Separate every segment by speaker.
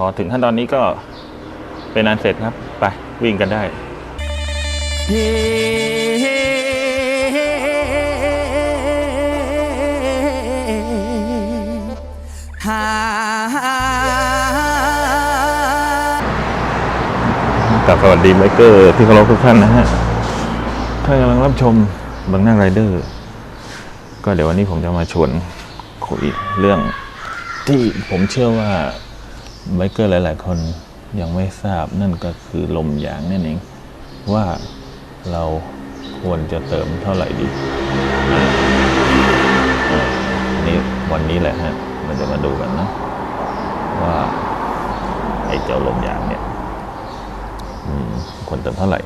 Speaker 1: พอถึงขั้นตอนนี้ก็เป็นอันเสร็จครับ ไปวิ่งกันได้ กับสวัสดีไบเกอร์ที่เคารพทุกท่านนะฮะถ้ากำลังรับชมบางหน้าไรเดอร์ ก็เดี๋ยววันนี้ผมจะมาชวนคุยเรื่องที่ผมเชื่อว่า ไบเกอร์หลาย ๆ คนยังไม่ทราบนั่นก็คือลมยางนั่นเอง ว่าเราควรจะเติมเท่าไหร่ดีอ่าเอ่อนี่วันนี้แหละฮะเราจะมาดูกันนะ ว่า ไอ้เจ้าลมยางเนี่ยควรเติมเท่าไหร่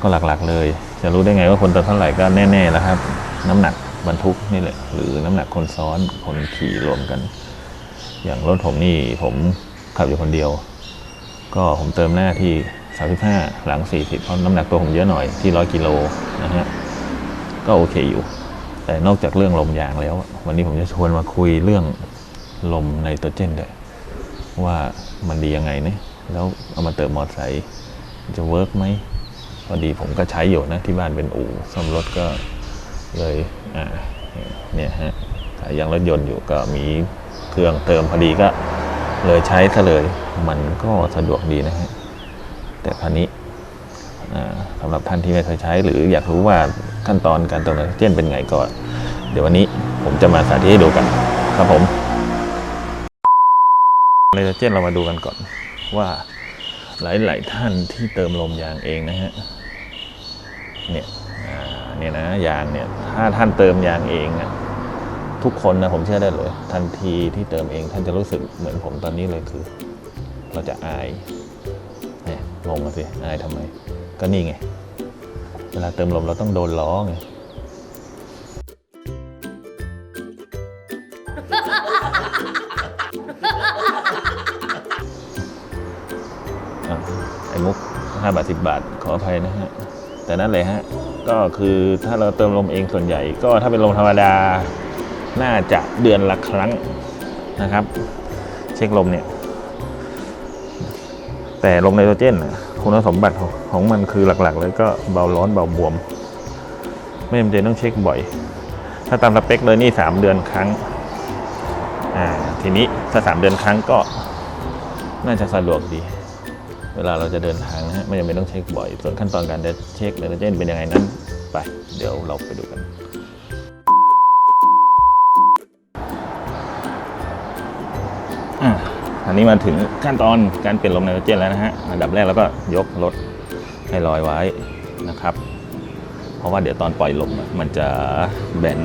Speaker 1: ก็หลัก ๆ เลย จะรู้ได้ไงว่าคนเติมเท่าไหร่ก็แน่ ๆ แล้วครับ น้ำหนักบรรทุกนี่แหละ หรือน้ำหนักคนซ้อนคนขี่รวมกัน อย่างรถผมนี่ผมขับอยู่คนเดียว ก็ผมเติมหน้าที่ 35 หลัง 40 เพราะน้ำหนักตัวผมเยอะหน่อยที่ 100 กิโลนะฮะ ก็โอเคอยู่ แต่นอกจากเรื่องลมยางแล้ว วันนี้ผมจะชวนมาคุยเรื่องลมไนโตรเจนด้วย ว่ามันดียังไงเนี่ยแล้วเอามาเติมมอเตอร์ไซค์จะเวิร์กไหมพอดีผมก็ใช้อยู่นะ ที่บ้านเป็นอู่ซ่อมรถก็เลยอ่าเนี่ยฮะขายยางรถยนต์อยู่ก็มี เครื่องเติมพอดีก็เลยใช้ซะเลยมันก็สะดวกดีนะฮะแต่คราวนี้สำหรับท่านที่ไม่เคยใช้ หรืออยากรู้ว่าขั้นตอนการเติมไนโตรเจนเป็นไงก่อน เดี๋ยววันนี้ผมจะมาสาธิตให้ดูกันครับผมไนโตรเจนเรามาดูกันก่อนว่าหลาย ๆ ท่านที่เติมลมยางเองนะฮะเนี่ยเนี่ยนะยางเนี่ยถ้าท่านเติมยางเองอะ ทุกคนนะผมเชื่อได้เลย ทันทีที่เติมเองท่านจะรู้สึกเหมือนผมตอนนี้เลยคือ เราจะอายเนี่ยงงอะสิอายทำไม ก็นี่ไง เวลาเติมลมเราต้องโดนล้อไงไอ้มุกห้าบาทสิบาท ขออภัยนะฮะ แต่นั่นเลยฮะ ก็คือถ้าเราเติมลมเองส่วนใหญ่ ก็ถ้าเป็นลมธรรมดา น่าจะเดือนละครั้งนะครับ เช็คลมเนี่ย แต่ลมไนโตรเจนคุณสมบัติของมันคือหลักๆ เลยก็เบาร้อนเบาบวม ไม่จำเป็นต้องเช็คบ่อย ถ้าตามสเปคเลยนี่สามเดือนครั้งทีนี้ถ้าสามเดือนครั้งก็น่าจะสะดวกดี เวลาเราจะเดินทางนะฮะไม่จำเป็นต้องเช็คบ่อย ส่วนขั้นตอนการเช็คไนโตรเจนเป็นยังไงนั้นไป เดี๋ยวเราไปดูกัน อันนี้มาถึงขั้นตอนการเปลี่ยนลมไนโตรเจนแล้วนะฮะอันดับแรกเราก็ยกรถให้ลอยไว้นะครับ เพราะว่าเดี๋ยวตอนปล่อยลมมันจะแบน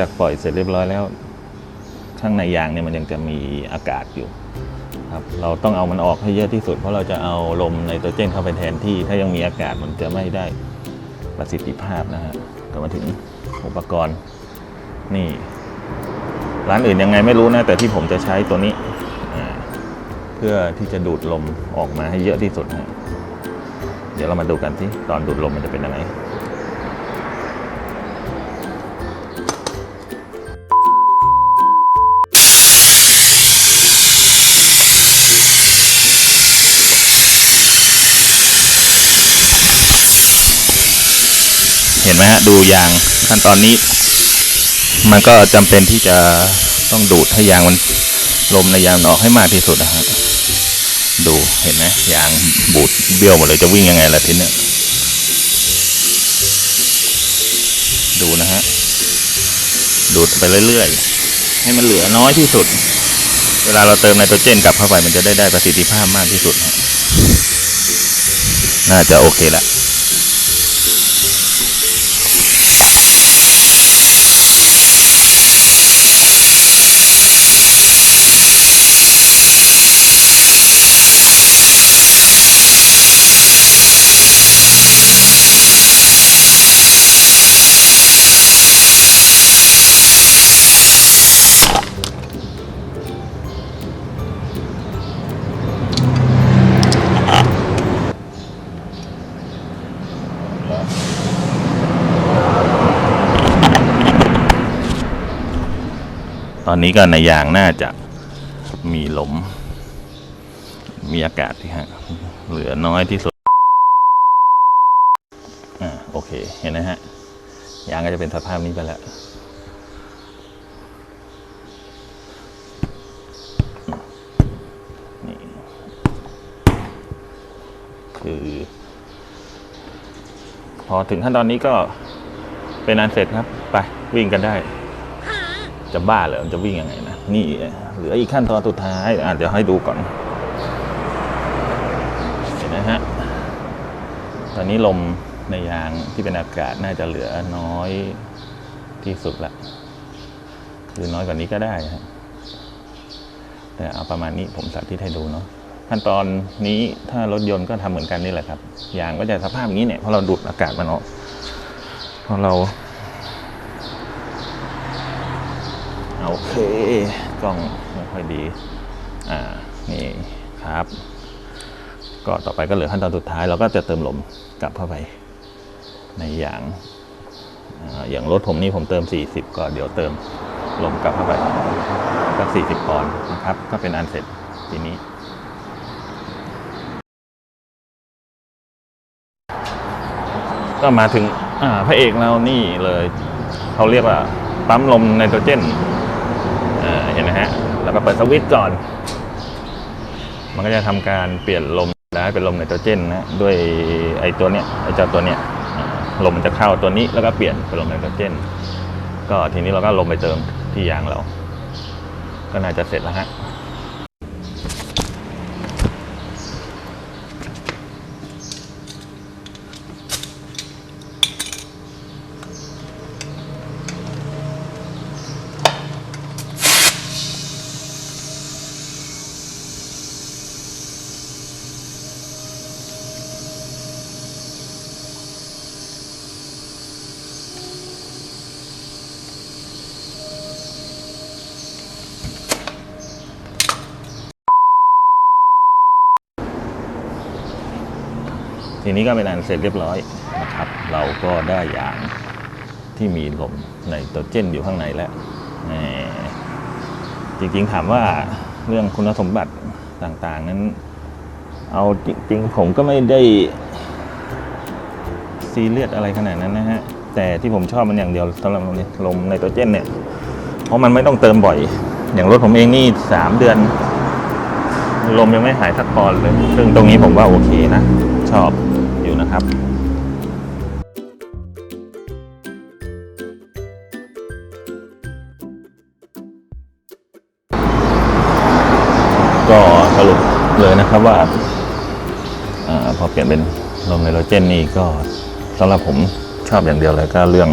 Speaker 1: จากปล่อยเสร็จเรียบร้อยแล้ว ข้างในยางเนี่ยมันยังจะมีอากาศอยู่ครับเราต้องเอามันออกให้เยอะที่สุด เพราะเราจะเอาลมไนโตรเจนเข้าไปแทนที่ ถ้ายังมีอากาศมันจะไม่ได้ประสิทธิภาพนะฮะก็มาถึงอุปกรณ์นี่ ร้านอื่นยังไงไม่รู้นะ แต่ที่ผมจะใช้ตัวนี้ เพื่อที่จะดูดลมออกมาให้เยอะที่สุดฮะเดี๋ยวเรามาดูกันที่ตอนดูดลมมันจะเป็นยังไง ห็นไหมฮะดูยางขั้นตอนนี้ มันก็จำเป็นที่จะต้องดูดให้ยางมันลมในยางออกให้มากที่สุดนะฮะดูเห็นไหมยางบูดเบี้ยวหมดเลยจะวิ่งยังไงล่ะทีเนี้ยดูนะฮะดูดไปเรื่อยๆ ให้มันเหลือน้อยที่สุด เวลาเราเติมไนโตรเจนกลับเข้าไปมันจะได้ได้ประสิทธิภาพมากที่สุด น่าจะโอเคละ นนี้ก็ในยางน่าจะมีหลม มีอากาศที่ฮะเหลือน้อยที่สุด อ่าโอเคเห็นนะฮะ ยางก็จะเป็นสภาพนี้ไปแล้วนี่คือ พอถึงขั้นตอนนี้ก็เป็นอันเสร็จครับ ไปวิ่งกันได้ จะบ้าเหรอมันจะวิ่งยังไงนะนี่เหลืออีกขั้นตอนสุดท้ายอะเดี๋ยวให้ดูก่อนเห็นนะฮะตอนนี้ลมในยางที่เป็นอากาศน่าจะเหลือน้อยที่สุดละคือน้อยกว่านี้ก็ได้ฮะแต่เอาประมาณนี้ผมสาธิตให้ดูเนาะขั้นตอนนี้ถ้ารถยนต์ก็ทำเหมือนกันนี่แหละครับยางก็จะสภาพอย่างนี้เนี่ยเพราะเราดูดอากาศมันออกเพราะเรา โอเค กล้องไม่ค่อยดี อ่า นี่ครับ ก็ต่อไปก็เหลือขั้นตอนสุดท้ายเราก็จะเติมลมกลับเข้าไป ในอย่างอย่างรถผมนี่ผมเติม 40 ก็เดี๋ยวเติมลมกลับเข้าไปก็40ปอนด์นะครับ ก็เป็นอันเสร็จทีนี้ ก็มาถึงพระเอกเรานี่เลย เขาเรียกว่าปั๊มลมไนโตรเจน ห็นไหมฮะ แล้วก็เปิดสวิตช์ก่อน มันก็จะทำการเปลี่ยนลมได้เป็นลมไนโตรเจนนะ ด้วยไอตัวเนี้ยไอเจ้าตัวเนี้ยลมมันจะเข้าตัวนี้แล้วก็เปลี่ยนเป็นลมไนโตรเจน ก็ทีนี้เราก็ลมไปเติมที่ยางเรา ก็น่าจะเสร็จแล้วฮะ ทีนี้ก็เป็นอันเสร็จเรียบร้อยนะครับ เราก็ได้อย่างที่มีลมไนโตรเจนอยู่ข้างในแล้วจริงๆถามว่าเรื่องคุณสมบัติต่างๆ นั้น เอาจริงๆ ผมก็ไม่ได้ซีเรียสอะไรขนาดนั้นนะฮะ แต่ที่ผมชอบมันอย่างเดียวสำหรับลมไนโตรเจนเนี่ย เพราะมันไม่ต้องเติมบ่อย อย่างรถผมเองนี่สามเดือน ลมยังไม่หายสักปอนเลย ซึ่งตรงนี้ผมว่าโอเคนะ ชอบ ครับก็สรุปเลยนะครับว่าอพอเปลี่ยนเป็นลมไนโตรเจนนี่ก็สำหรับผมชอบอย่างเดียวเลยก็เรื่อง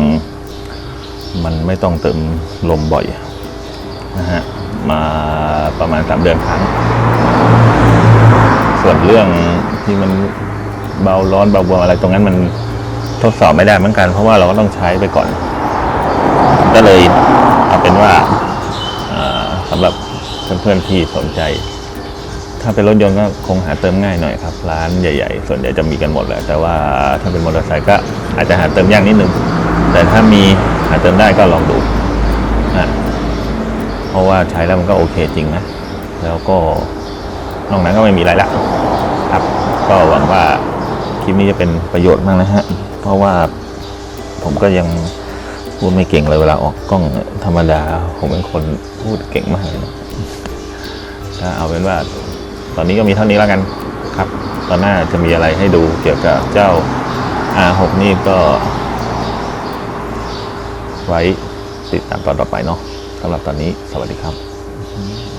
Speaker 1: มันไม่ต้องเติมลมบ่อยนะฮะมาประมาณสามเดือนครั้ง ส่วนเรื่องที่มัน เบาร้อนเบาบวมอะไรตรงนั้นมันทดสอบไม่ได้เหมือนกัน เพราะว่าเราก็ต้องใช้ไปก่อน ก็เลยเอาเป็นว่าสำหรับเพื่อนๆที่สนใจ ถ้าเป็นรถยนต์ก็คงหาเติมง่ายหน่อยครับ ร้านใหญ่ๆ ส่วนใหญ่จะมีกันหมดแหละแต่ว่าถ้าเป็นมอเตอร์ไซค์ก็อาจจะหาเติมยากนิดนึง แต่ถ้ามีหาเติมได้ก็ลองดูอะเพราะว่าใช้แล้วมันก็โอเคจริงนะ แล้วก็นอกนั้นก็ไม่มีอะไรละครับ ก็หวังว่า ลิปนี้จะเป็นประโยชน์มากนะฮะ เพราะว่าผมก็ยังพูดไม่เก่งเลยเวลาออกกล้องธรรมดา ผมเป็นคนพูดเก่งมากเลยนะก็เอาเป็นว่า ตอนนี้ก็มีเท่านี้แล้วกันครับ ตอนหน้าจะมีอะไรให้ดูเกี่ยวกับเจ้า R6 นี่ก็ไว้ติดตามตอนต่อไปเนาะสำหรับตอนนี้สวัสดีครับ